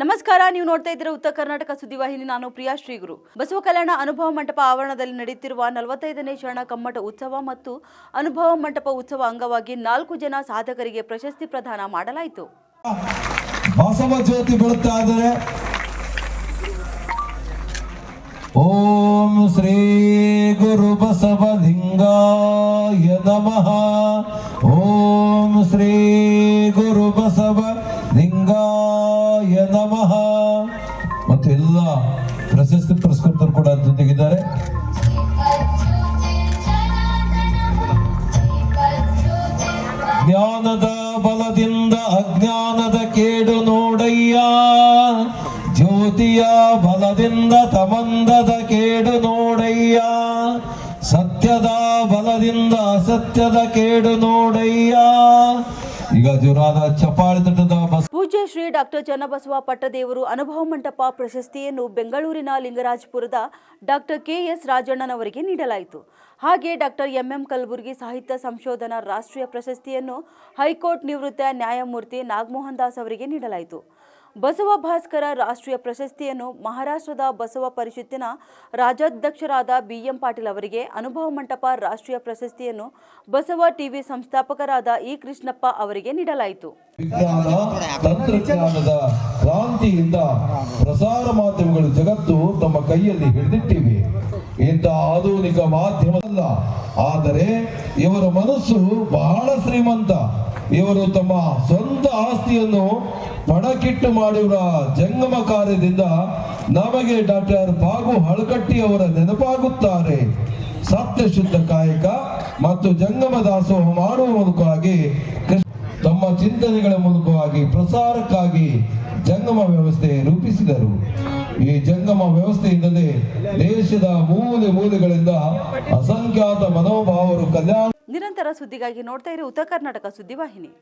ನಮಸ್ಕಾರ, ನೀವು ನೋಡ್ತಾ ಇದ್ದೀರಾ ಉತ್ತರ ಕರ್ನಾಟಕ ಸುದ್ದಿವಾಹಿನಿ ನಾನು ಪ್ರಿಯಾ ಶ್ರೀಗುರು. ಬಸವ ಕಲ್ಯಾಣ ಅನುಭವ ಮಂಟಪ ಆವರಣದಲ್ಲಿ ನಡೆಯುತ್ತಿರುವ ನಲವತ್ತೈದನೇ ಶರಣ ಕಮ್ಮಟ ಉತ್ಸವ ಮತ್ತು ಅನುಭವ ಮಂಟಪ ಉತ್ಸವ ಅಂಗವಾಗಿ ನಾಲ್ಕು ಜನ ಸಾಧಕರಿಗೆ ಪ್ರಶಸ್ತಿ ಪ್ರದಾನ ಮಾಡಲಾಯಿತು. ಬಸವ ಜ್ಯೋತಿ ಓಂ ಶ್ರೀ ಗುರು ಬಸವಲಿಂಗಾಯ ನಮಃ. ಓಂ ಶ್ರೀ ಲಿಂಗಾಯ ನಮಃ. ಮತ್ತು ಎಲ್ಲ ಪ್ರಶಸ್ತಿ ಪುರಸ್ಕೃತರು ಕೂಡ ಜೊತೆಗಿದ್ದಾರೆ. ಜ್ಞಾನದ ಬಲದಿಂದ ಅಜ್ಞಾನದ ಕೇಡು ನೋಡಯ್ಯ. ಜ್ಯೋತಿಯ ಬಲದಿಂದ ತಮಂದದ ಕೇಡು ನೋಡಯ್ಯ. ಸತ್ಯದ ಬಲದಿಂದ ಅಸತ್ಯದ ಕೇಡು ನೋಡಯ್ಯ. ಈಗ ಜೋರಾದ ಚಪಾಳಿ ತಟ್ಟದ ಪೂಜ್ಯ ಶ್ರೀ ಡಾಕ್ಟರ್ ಚನ್ನಬಸವ ಪಟ್ಟದೇವರು ಅನುಭವ ಮಂಟಪ ಪ್ರಶಸ್ತಿಯನ್ನು ಬೆಂಗಳೂರಿನ ಲಿಂಗರಾಜಪುರದ ಡಾಕ್ಟರ್ ಕೆ ಎಸ್ ರಾಜಣ್ಣನವರಿಗೆ ನೀಡಲಾಯಿತು. ಹಾಗೆ ಡಾಕ್ಟರ್ ಎಂ ಎಂ ಕಲಬುರ್ಗಿ ಸಾಹಿತ್ಯ ಸಂಶೋಧನಾ ರಾಷ್ಟ್ರೀಯ ಪ್ರಶಸ್ತಿಯನ್ನು ಹೈಕೋರ್ಟ್ ನಿವೃತ್ತ ನ್ಯಾಯಮೂರ್ತಿ ನಾಗಮೋಹನ್ ದಾಸ್ ಅವರಿಗೆ ನೀಡಲಾಯಿತು. ಬಸವ ಭಾಸ್ಕರ ರಾಷ್ಟ್ರೀಯ ಪ್ರಶಸ್ತಿಯನ್ನು ಮಹಾರಾಷ್ಟ್ರದ ಬಸವ ಪರಿಷತ್ತಿನ ರಾಜ್ಯಾಧ್ಯಕ್ಷರಾದ ಬಿಎಂ ಪಾಟೀಲ್ ಅವರಿಗೆ ಅನುಭವ ಮಂಟಪ ರಾಷ್ಟ್ರೀಯ ಪ್ರಶಸ್ತಿಯನ್ನು ಬಸವ ಟಿವಿ ಸಂಸ್ಥಾಪಕರಾದ ಇ ಕೃಷ್ಣಪ್ಪ ಅವರಿಗೆ ನೀಡಲಾಯಿತು. ವಿಜ್ಞಾನ, ತಂತ್ರಜ್ಞಾನದ ಕ್ರಾಂತಿಯಿಂದ ಪ್ರಸಾರ ಮಾಧ್ಯಮಗಳು ಜಗತ್ತು ತಮ್ಮ ಕೈಯಲ್ಲಿ ಹಿಡಿದಿಟ್ಟಿವೆ. ಇಂಥ ಆಧುನಿಕ ಮಾಧ್ಯಮವಲ್ಲ. ಆದರೆ ಇವರ ಮನಸ್ಸು ಬಹಳ ಶ್ರೀಮಂತ. ಇವರು ತಮ್ಮ ಸ್ವಂತ ಆಸ್ತಿಯನ್ನು ಪಣಕಿಟ್ಟು ಮಾಡಿರುವ ಜಂಗಮ ಕಾರ್ಯದಿಂದ ನಮಗೆ ಡಾಕ್ಟರ್ ಬಾಗು ಹಳಕಟ್ಟಿ ಅವರ ನೆನಪಾಗುತ್ತಾರೆ. ಸತ್ಯ ಶುದ್ಧ ಕಾಯಕ ಮತ್ತು ಜಂಗಮ ದಾಸೋಹ ಮಾಡುವ ಮೂಲಕವಾಗಿ ತಮ್ಮ ಚಿಂತನೆಗಳ ಮೂಲಕವಾಗಿ, ಪ್ರಸಾರಕ್ಕಾಗಿ ಜಂಗಮ ವ್ಯವಸ್ಥೆ ರೂಪಿಸಿದರು. ಈ ಜಂಗಮ ವ್ಯವಸ್ಥೆಯಿಂದಲೇ ದೇಶದ ಮೂಲೆ ಮೂಲೆಗಳಿಂದ ಅಸಂಖ್ಯಾತ ಮನೋಭಾವರು ಕಲ್ಯಾಣ ನಿರಂತರ ಸುದ್ದಿಗಾಗಿ ನೋಡ್ತಾ ಇರಿ ಉತ್ತರ ಕರ್ನಾಟಕ ಸುದ್ದಿವಾಹಿನಿ.